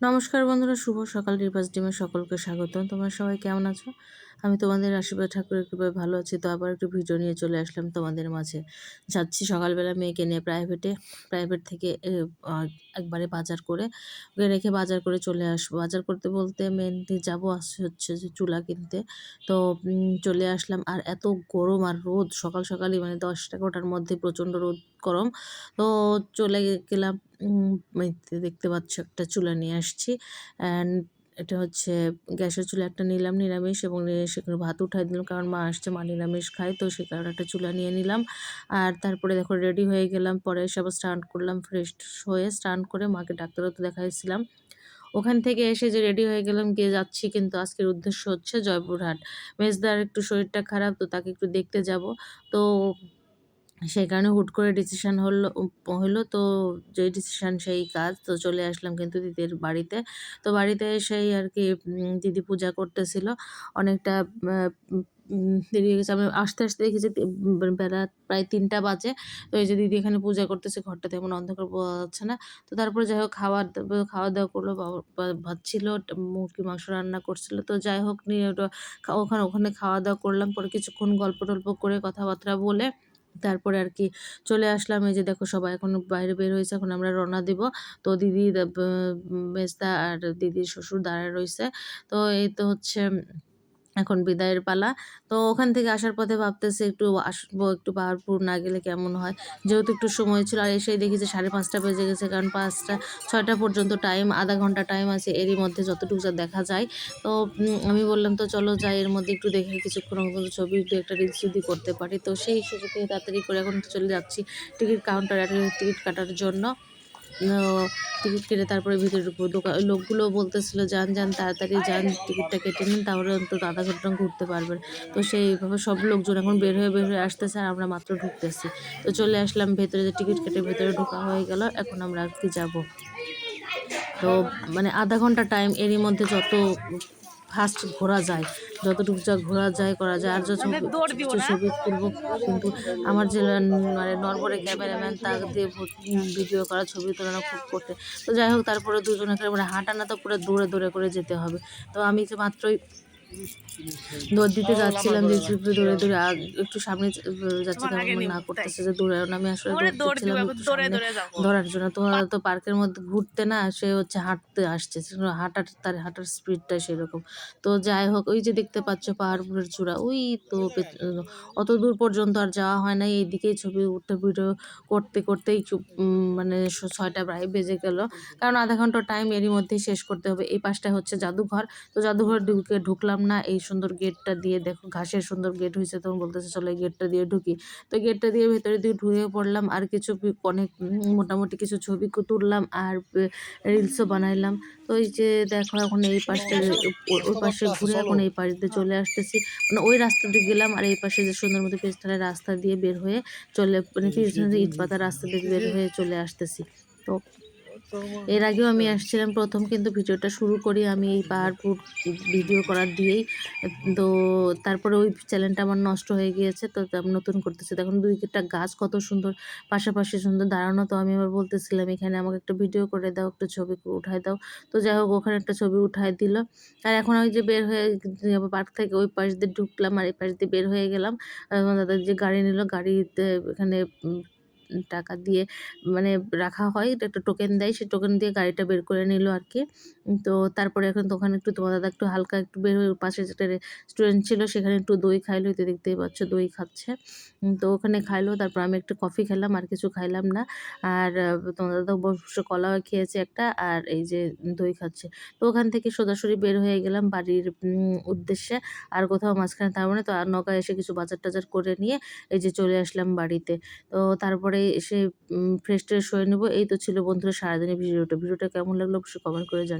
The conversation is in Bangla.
নমস্কার বন্ধুরা, শুভ সকাল। রিভার্স ডিমে সকলকে স্বাগত তোমরা সবাই কেমন আছো? আমি তোমাদের আশীর্বাদ ঠাকুরের কৃপায় ভালো আছি। তো আবার একটু ভিডিও নিয়ে চলে আসলাম তোমাদের মাঝে। যাচ্ছি সকালবেলা মেয়েকে নিয়ে প্রাইভেটে প্রাইভেট থেকে একবারে বাজার করে। ওকে রেখে বাজার করে চলে আসব। বাজার করতে বলতে মেনলি যাব হচ্ছে যে চুলা কিনতে। তো চলে আসলাম। আর এত গরম আর রোদ সকাল সকালই মানে দশটা এগারোটার মধ্যে প্রচণ্ড রোদ গরম। তো চলে গেলাম দেখতে পাচ্ছ একটা চুলা নিয়ে আসছি। অ্যান্ড এটা হচ্ছে গ্যাসের চুলা একটা নিলাম, নিরামিষ এবং সেখানে ভাত উঠাই দিলাম কারণ মা আসছে, মা নিরামিষ খায়, তো সে কারণে একটা চুলা নিয়ে নিলাম। আর তারপরে দেখো রেডি হয়ে গেলাম, পরে সব স্টান করলাম, ফ্রেশ হয়ে স্টান করে মাকে ডাক্তারও তো দেখাইছিলাম। ওখান থেকে এসে যে রেডি হয়ে গেলাম, গিয়ে যাচ্ছি কিন্তু আজকের উদ্দেশ্য হচ্ছে জয়পুরহাট। মেজদার একটু শরীরটা খারাপ, তো তাকে একটু দেখতে যাব। তো সেই কারণে হুট করে ডিসিশান হলো হলো তো যে ডিসিশান সেই কাজ, তো চলে আসলাম কিন্তু দিদির বাড়িতে। তো বাড়িতে এসেই আর কি দিদি পূজা করতেছিল। অনেকটা দেরি হয়ে গেছে, আমি আস্তে আস্তে দেখেছি বেলা প্রায় তিনটা বাজে। তো এই যে দিদি এখানে পূজা করতেছে, ঘরটা তেমন অন্ধকার পাওয়া যাচ্ছে না। তো তারপরে যাই হোক খাওয়া খাওয়া দাওয়া করল ভাত ছিল মুরগি, মাংস রান্না করছিল। তো যাই হোক, নিয়ে ওখানে ওখানে খাওয়া দাওয়া করলাম। পরে কিছুক্ষণ গল্প টল্প করে কথাবার্তা বলে তারপরে আর কি চলে আসলাম। এই যে দেখো সবাই এখন বাইরে বের হয়েছে, এখন আমরা রওনা দিব। তো দিদি মেজদা আর দিদির শ্বশুর দাঁড়ায় রয়েছে। তো এই তো হচ্ছে এখন বিদায়ের পালা। তো ওখান থেকে আসার পথে ভাবতেছি একটু আসব, একটু পাহাড়পুর না গেলে কেমন হয়? যেহেতু একটু সময় ছিল, আর এসেই দেখি যে সাড়ে পাঁচটা বেজে গেছে, কারণ পাঁচটা, ছয়টা পর্যন্ত টাইম আধা ঘণ্টা টাইম আছে এরই মধ্যে যতটুকু যা দেখা যায়। তো আমি বললাম, তো চলো যাই, এর মধ্যে একটু দেখে কিছুক্ষণ মতো ছবি একটু একটা রিলস যদি করতে পারি। তো সেই সুযোগে তাড়াতাড়ি করে এখন চলে যাচ্ছি টিকিট কাউন্টারে টিকিট কাটার জন্য। টিকিট কেটে তারপরে ভিতরে ঢুকবো। দোকান লোকগুলো বলতেছিল, যান যান, তাড়াতাড়ি যান টিকিটটা কেটে নিন, তাহলে অন্তত আধা ঘণ্টা ঘুরতে পারবেন। তো সেইভাবে সব লোকজন এখন বের হয়ে বের হয়ে আসতেছে আর আমরা মাত্র ঢুকতেছি। তো চলে আসলাম, ভেতরে যে টিকিট কেটে ভেতরে ঢোকা হয়ে গেল, এখন আমরা আর কি যাব। তো মানে আধা ঘণ্টা টাইম এরই মধ্যে যত ফাস্ট ঘোরা যায় যতটুকু যা ঘোরা যায় করা যায়। আর যত ছবি তুলব কিন্তু আমার যে মানে নরবরে ক্যামেরাম্যান তাকে দিয়ে ভিডিও করা ছবি তোলানো খুব করতে। তো যাই হোক তারপরে দুজনে মানে হাঁটানা তো পুরো দৌড়ে দৌড়ে করে যেতে হবে। তো আমি যে মাত্রই দৌড় দিতে যাচ্ছিলাম যে দৌড়ে দৌড়ে একটু সামনে যাচ্ছে তখন না করতেছে যে দৌড়ে আমি আসলে দৌড়ছিলাম ধরার জন্য তো তো পার্কের মধ্যে ঘুরতে না সে হচ্ছে হাঁটতে আসছে হাঁটার তার হাঁটার স্পিডটা সেরকম। তো যাই হোক ওই যে দেখতে পাচ্ছ পাহাড়পুরের চূড়া ওই তো অত দূর পর্যন্ত আর যাওয়া হয় না এইদিকেই ছবি উঠতে ভিডিও করতে করতেই মানে ছয়টা প্রায় বেজে গেল। কারণ আধা ঘণ্টা টাইম এরই মধ্যেই শেষ করতে হবে। এই পাশটা হচ্ছে জাদুঘর। তো জাদুঘর ঢুকে ঢুকলাম না এই সুন্দর গেটটা দিয়ে দেখো ঘাসের সুন্দর গেট হয়েছে তখন বলতেছে চলো এই গেটটা দিয়ে ঢুকি। তো গেটটা দিয়ে ভেতরে দিয়ে ঢুকে পড়লাম আর কিছু অনেক মোটামুটি কিছু ছবি তুললাম আর রিলসও বানাইলাম। তো ওই যে দেখো এখন এই পাশে ওই পাশে ঘুরে এখন এই পাশ দিয়ে চলে আসতেছি। মানে ওই রাস্তা দিয়ে গেলাম আর এই পাশে যে সুন্দর মতো পেস্টালের রাস্তা দিয়ে বের হয়ে চলে মানে ইট পাতা রাস্তা দিয়ে বের হয়ে চলে আসতেছি। তো এর আগেও আমি আসছিলাম প্রথম, কিন্তু ভিডিওটা শুরু করি আমি এই পাহাড়পুর ভিডিও করার দিয়েই। তো তারপরে ওই চ্যানেলটা আমার নষ্ট হয়ে গিয়েছে, তো নতুন করতেছে। দেখুন দুই একটা গাছ কত সুন্দর, পাশাপাশি সুন্দর দাঁড়ানো তো আমি আবার বলতেছিলাম, এখানে আমাকে একটা ভিডিও করে দাও, একটা ছবি উঠায় দাও। তো যাই হোক, ওখানে একটা ছবি উঠায় দিল। আর এখন ওই যে বের হয়ে পার্ক থেকে, ওই পাশ দিয়ে ঢুকলাম, আর এই পাশ দিয়ে বের হয়ে গেলাম। দাদা যে গাড়ি নিল, গাড়িতে এখানে টাকা দিয়ে মানে রাখা হয় একটা টোকেন দেয়, সেই টোকেন দিয়ে গাড়িটা বের করে নিল আর কি তো তারপরে এখন তো ওখানে একটু তোমার দাদা একটু হালকা একটু বের হয়ে পাশে যেটা রেস্টুরেন্ট ছিল, সেখানে একটু দই খাইলো তো দেখতেই পাচ্ছ দই খাচ্ছে। তো ওখানে খাইলো, তারপর আমি একটু কফি খেলাম, আর কিছু খাইলাম না। আর তোমার দাদা বসে কলা খেয়েছে একটা, আর এই যে দই খাচ্ছে। তো ওখান থেকে সোজাসুরি বের হয়ে গেলাম বাড়ির উদ্দেশ্যে। আর কোথাও মাঝখানে তার মানে তো আর নৌকা এসে কিছু বাজার টাজার করে নিয়ে এই যে চলে আসলাম বাড়িতে। তো তারপরে এসে, উম ফ্রেশ ট্রেশ হয়ে নেব। এই তো ছিল বন্ধুরা সারাদিনের ভিডিওটা। ভিডিওটা কেমন লাগল অবশ্যই কমেন্ট করে জানি